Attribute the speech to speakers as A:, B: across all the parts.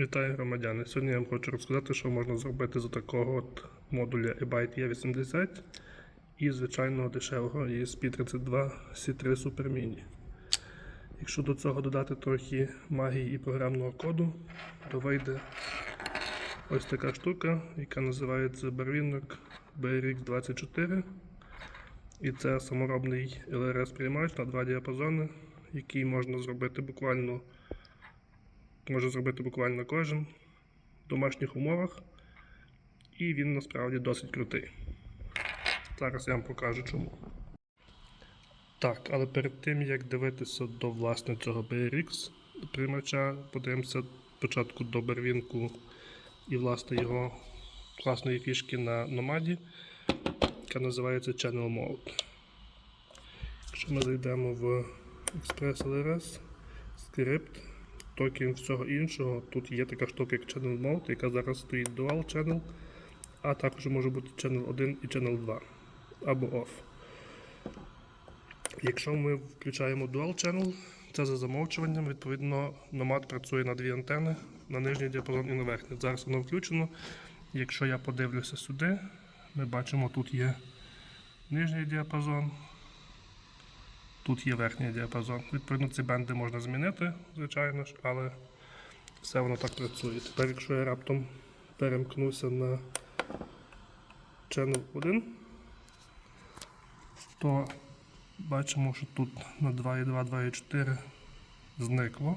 A: Вітаю громадяни. Сьогодні я вам хочу розказати, що можна зробити з такого от модуля eByte E80 і звичайного дешевого ESP32 C3 Super Mini. Якщо до цього додати трохи магії і програмного коду, то вийде ось така штука, яка називається барвінок BRX24. І це саморобний LRS приймач на два діапазони, який можна зробити буквально може зробити буквально кожен в домашніх умовах. І він насправді досить крутий. Зараз я вам покажу чому. Так, але перед тим як дивитися до власне цього BRX приймача, подивимося спочатку до барвінку і власне його класної фішки на номаді, яка називається Channel Mode. Якщо ми зайдемо в Express LRS, скрипт, токен всього іншого, тут є така штука, як Channel Mode, яка зараз стоїть Dual Channel, а також може бути Channel 1 і Channel 2 або OFF. Якщо ми включаємо Dual Channel, це за замовчуванням, відповідно, Nomad працює на дві антени, на нижній діапазон і на верхній. Зараз воно включено. Якщо я подивлюся сюди, ми бачимо, тут є нижній діапазон, тут є верхній діапазон. Відповідно, ці бенди можна змінити, звичайно ж, але все воно так працює. Тепер, якщо я раптом перемкнуся на Channel 1, то бачимо, що тут на 2.2, 2.4 зникло.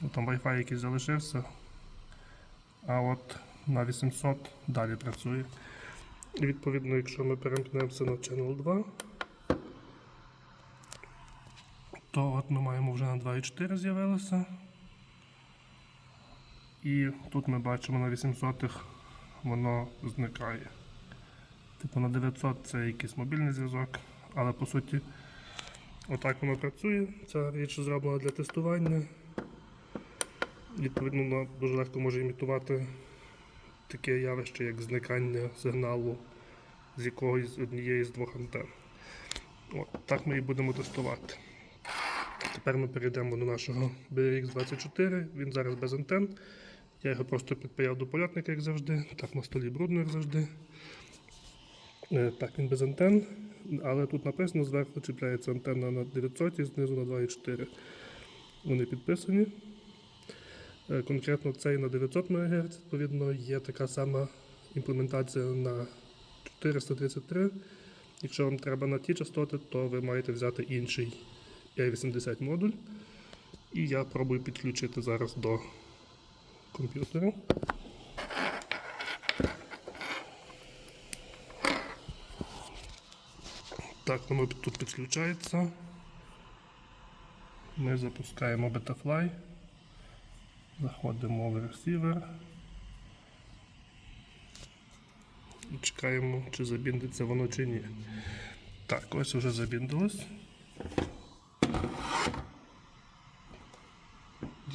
A: Ну, Там Wi-Fi якийсь залишився. А от на 800 далі працює. І відповідно, якщо ми перемкнемося на Channel 2, то от ми маємо вже на 2.4 з'явилося. І тут ми бачимо на 800 воно зникає. Типу на 900 це якийсь мобільний зв'язок, але по суті отак воно працює. Ця річ зроблена для тестування. Відповідно, воно дуже легко може імітувати таке явище, як зникання сигналу з якогось однієї з двох антенн. От, так ми і будемо тестувати. Тепер ми перейдемо до нашого BRX24. Він зараз без антенн. Я його просто підпаяв до польотника, як завжди. Так на столі брудно, як завжди. Е, Так, він без антенн, але тут написано, зверху чіпляється антенна на 900 і знизу на 2,4. Вони підписані. Е, Конкретно цей на 900 МГц, відповідно, є така сама імплементація на 433. Якщо вам треба на ті частоти, то ви маєте взяти інший E80 модуль. І я пробую підключити зараз до комп'ютера. Так, воно тут підключається. Ми запускаємо Betafly. Заходимо в ресівер. І чекаємо, чи забіндиться воно чи ні. Так, ось вже забіндилось.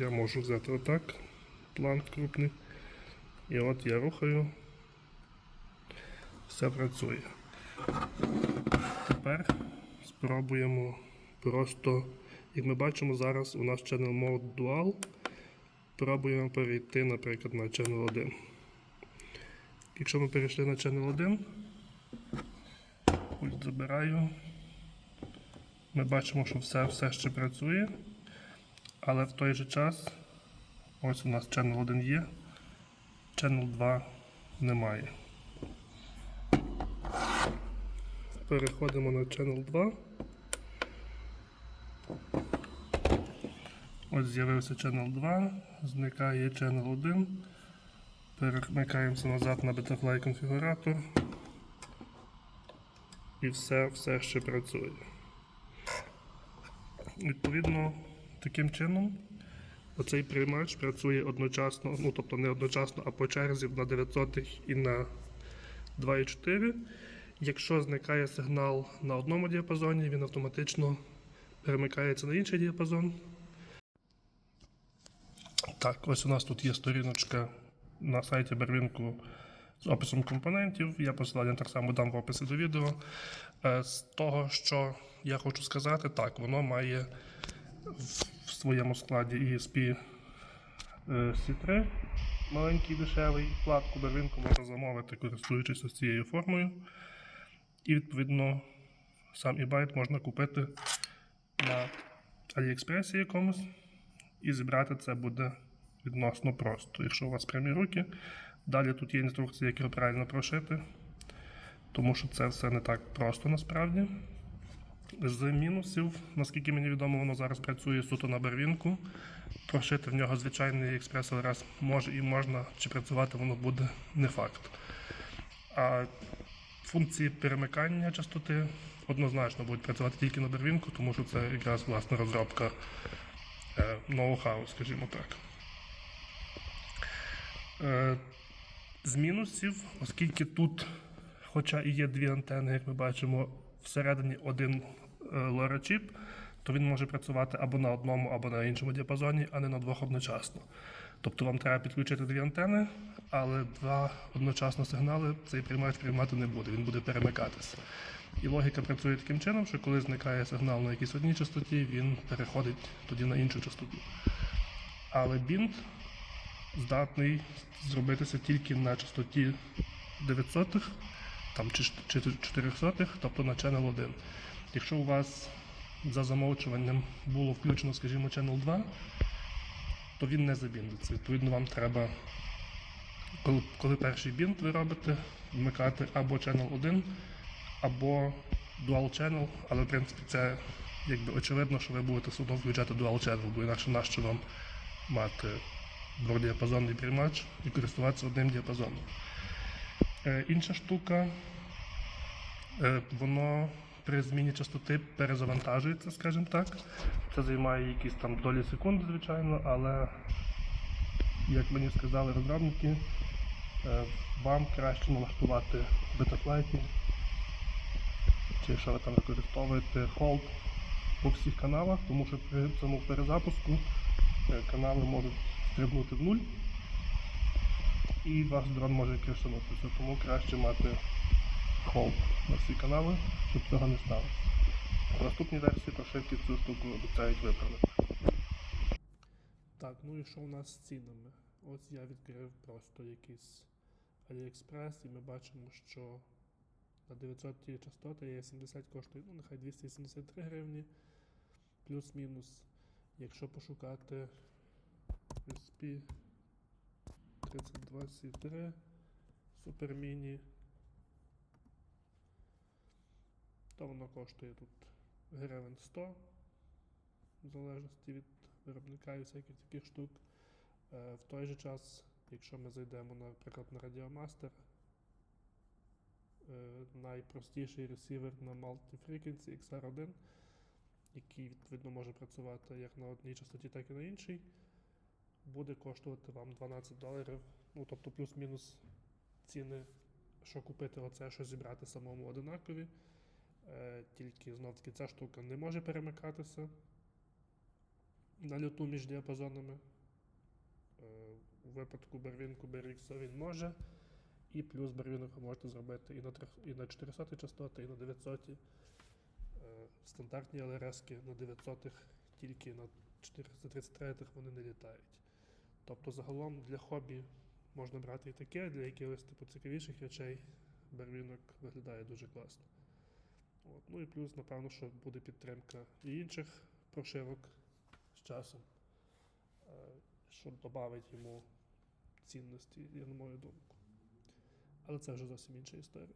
A: Я можу взяти отак, план крупний. І от я рухаю. Все працює. Тепер спробуємо просто, як ми бачимо, зараз у нас Channel Mode Dual. Пробуємо перейти, наприклад, на Channel 1. Якщо ми перейшли на Channel 1, пульт забираю. Ми бачимо, що все, все ще працює, але в той же час ось у нас Channel 1 є, Channel 2 немає. Переходимо на Channel 2. Ось з'явився Channel 2, зникає Channel 1. Перемикаємося назад на Betafly конфігуратор. І все, все ще працює. Відповідно, таким чином оцей приймач працює одночасно, ну тобто не одночасно, а по черзі на 900 і на 2,4. Якщо зникає сигнал на одному діапазоні, він автоматично перемикається на інший діапазон. Так, ось у нас тут є сторіночка на сайті Бервінку з описом компонентів. Я посилання так само дам в описі до відео. Е, З того, що я хочу сказати, так, воно має в своєму складі ESP е, C3, маленький дешевий, платку барвінку можна замовити, користуючись цією формою. І відповідно сам e-byte можна купити на AliExpress якомусь. І зібрати це буде відносно просто, якщо у вас прямі руки. Далі тут є інструкція, як його правильно прошити, тому що це все не так просто насправді. З мінусів, наскільки мені відомо, воно зараз працює суто на барвінку. Прошити в нього звичайний експрес раз може і можна, чи працювати воно буде не факт. А функції перемикання частоти однозначно будуть працювати тільки на барвінку, тому що це якраз власна розробка е, ноу-хау, скажімо так. Е, з мінусів, оскільки тут, хоча і є дві антени, як ми бачимо, всередині один е, LoRa-чіп, то він може працювати або на одному, або на іншому діапазоні, а не на двох одночасно. Тобто вам треба підключити дві антени, але два одночасно сигнали цей приймач приймати не буде, він буде перемикатися. І логіка працює таким чином, що коли зникає сигнал на якійсь одній частоті, він переходить тоді на іншу частоту. Але бінт здатний зробитися тільки на частоті 900 там, чи 400, тобто на Channel 1. Якщо у вас за замовчуванням було включено, скажімо, Channel 2, то він не забіндиться. Відповідно, вам треба, коли, коли перший бінт ви робите, вмикати або Channel 1, або Dual Channel, але в принципі це якби очевидно, що ви будете все одно включати Dual Channel, бо інакше нащо вам мати двохдіапазонний приймач і користуватися одним діапазоном. Е, інша штука, е, воно при зміні частоти перезавантажується, скажімо так. Це займає якісь там долі секунди, звичайно, але, як мені сказали розробники, е, вам краще налаштувати бетафлайті, чи що ви там використовуєте hold по всіх каналах, тому що при цьому перезапуску е, канали можуть стрибнути в нуль і ваш дрон може кришанутися, тому краще мати холд на всі канали, щоб цього не сталося. В наступній версії прошивки цю штуку обіцяють виправити. Так, ну і що у нас з цінами? Ось я відкрив просто якийсь AliExpress і ми бачимо, що на 900 ті частоти є 70 коштує, ну нехай 273 гривні, плюс-мінус. Якщо пошукати SP 32 C3 Super Mini, то воно коштує тут гривень 100, в залежності від виробника і всяких таких штук. Е, В той же час, якщо ми зайдемо, наприклад, на Radiomaster, е, найпростіший ресівер на Multi-Frequency XR1, який відповідно може працювати як на одній частоті, так і на іншій, буде коштувати вам 12 доларів. Ну, тобто плюс-мінус ціни, що купити оце, що зібрати самому одинакові. Е, тільки знов таки ця штука не може перемикатися на люту між діапазонами. Е, у випадку барвінку BRX він може. І плюс барвінок ви можете зробити і на, трьох- і на 400 частоти, і на 900. Е, стандартні LRS на 900 тільки на 433 вони не літають. Тобто загалом для хобі можна брати і таке, для якихось типу цікавіших речей барвінок виглядає дуже класно. От. Ну і плюс, напевно, що буде підтримка і інших прошивок з часом, е, що додавить йому цінності, я на мою думку. Але це вже зовсім інша історія.